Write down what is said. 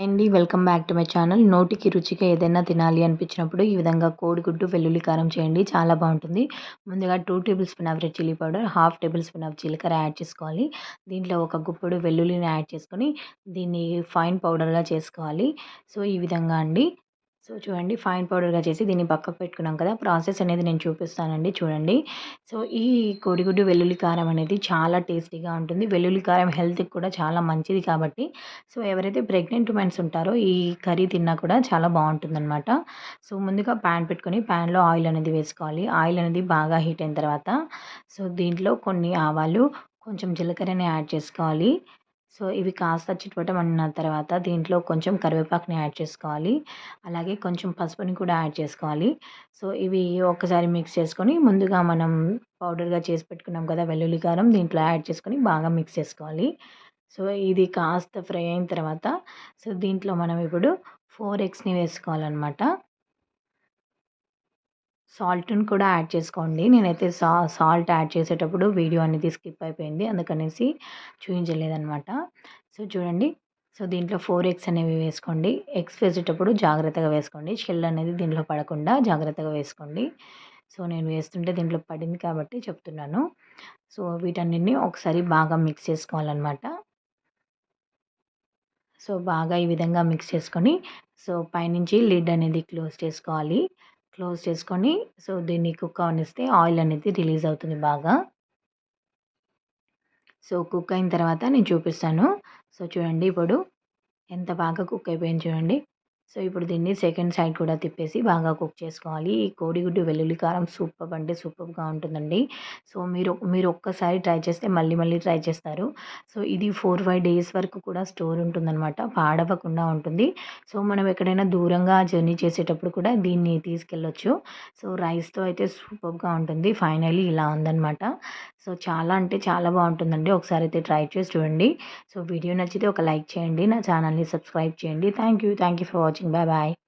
అండి welcome back to my channel. నోటికి రుచిగా ఏదైనా తినాలి అనిపించినప్పుడు ఈ విధంగా కోడిగుడ్డు వెల్లుల్లి కారం చేయండి. చాలా బాగుంటుంది. ముందుగా two table spoon of red chilli powder half table spoon of జీలకర్ర యాడ్ చేసుకోవాలి. దీంట్లో ఒక గుప్పుడు వెల్లుల్లిని యాడ్ చేసుకొని దీన్ని ఫైన్ పౌడర్గా చేసుకోవాలి. సో ఈ విధంగా అండి. సో చూడండి ఫైన్ పౌడర్గా చేసి దీన్ని పక్కకు పెట్టుకున్నాం కదా ప్రాసెస్ అనేది నేను చూపిస్తానండి చూడండి. సో ఈ కోడిగుడ్డు వెల్లుల్లి కారం అనేది చాలా టేస్టీగా ఉంటుంది. వెల్లుల్లి కారం హెల్త్కి కూడా చాలా మంచిది కాబట్టి. సో ఎవరైతే ప్రెగ్నెంట్ ఉమెన్స్ ఉంటారో ఈ కర్రీ తిన్నా కూడా చాలా బాగుంటుందన్నమాట. సో ముందుగా ప్యాన్ పెట్టుకొని ప్యాన్లో ఆయిల్ అనేది వేసుకోవాలి. ఆయిల్ అనేది బాగా హీట్ అయిన తర్వాత సో దీంట్లో కొన్ని ఆవాలు కొంచెం జీలకర్రని యాడ్ చేసుకోవాలి. సో ఇవి కాస్త చిటపటమన్న తర్వాత దీంట్లో కొంచెం కరివేపాకుని యాడ్ చేసుకోవాలి. అలాగే కొంచెం పసుపుని కూడా యాడ్ చేసుకోవాలి. సో ఇవి ఒక్కసారి మిక్స్ చేసుకొని ముందుగా మనం పౌడర్గా చేసి పెట్టుకున్నాం కదా వెల్లుల్లి కారం దీంట్లో యాడ్ చేసుకొని బాగా మిక్స్ చేసుకోవాలి. సో ఇది కాస్త ఫ్రై అయిన తర్వాత సో దీంట్లో మనం ఇప్పుడు ఫోర్ ఎగ్స్ని వేసుకోవాలన్నమాట. సాల్ట్ని కూడా యాడ్ చేసుకోండి. నేనైతే సా సాల్ట్ యాడ్ చేసేటప్పుడు వీడియో అనేది స్కిప్ అయిపోయింది. అందుకనేసి చూపించలేదనమాట సో చూడండి. సో దీంట్లో ఫోర్ ఎగ్స్ అనేవి వేసుకోండి. ఎగ్స్ వేసేటప్పుడు జాగ్రత్తగా వేసుకోండి. షెల్ అనేది దీంట్లో పడకుండా జాగ్రత్తగా వేసుకోండి. సో నేను వేస్తుంటే దీంట్లో పడింది కాబట్టి చెప్తున్నాను. సో వీటన్నిటిని ఒకసారి బాగా మిక్స్ చేసుకోవాలన్నమాట. సో బాగా ఈ విధంగా మిక్స్ చేసుకొని సో పైనుంచి లిడ్ అనేది క్లోజ్ చేసుకోవాలి. క్లోజ్ చేసుకొని సో దీన్ని కుక్ అవనిస్తే ఆయిల్ అనేది రిలీజ్ అవుతుంది బాగా. సో కుక్ అయిన తర్వాత నేను చూపిస్తాను. సో చూడండి ఇప్పుడు ఎంత బాగా కుక్ అయిపోయింది చూడండి. సో ఇప్పుడు దీన్ని సెకండ్ సైడ్ కూడా తిప్పేసి బాగా కుక్ చేసుకోవాలి. ఈ కోడిగుడ్డు వెల్లుల్లి కారం సూపర్ అంటే సూపర్గా ఉంటుందండి. సో మీరు మీరు ఒక్కసారి ట్రై చేస్తే మళ్ళీ మళ్ళీ ట్రై చేస్తారు. సో ఇది ఫోర్ ఫైవ్ డేస్ వరకు కూడా స్టోర్ ఉంటుందన్నమాట. పాడవకుండా ఉంటుంది. సో మనం ఎక్కడైనా దూరంగా జర్నీ చేసేటప్పుడు కూడా దీన్ని తీసుకెళ్ళొచ్చు. సో రైస్తో అయితే సూపర్గా ఉంటుంది. ఫైనల్లీ ఇలా ఉందన్నమాట. సో చాలా అంటే చాలా బాగుంటుందండి. ఒకసారి అయితే ట్రై చేసి చూడండి. సో వీడియో నచ్చితే ఒక లైక్ చేయండి. నా ఛానల్ని సబ్స్క్రైబ్ చేయండి. Thank you thank you for watching. 好，拜拜。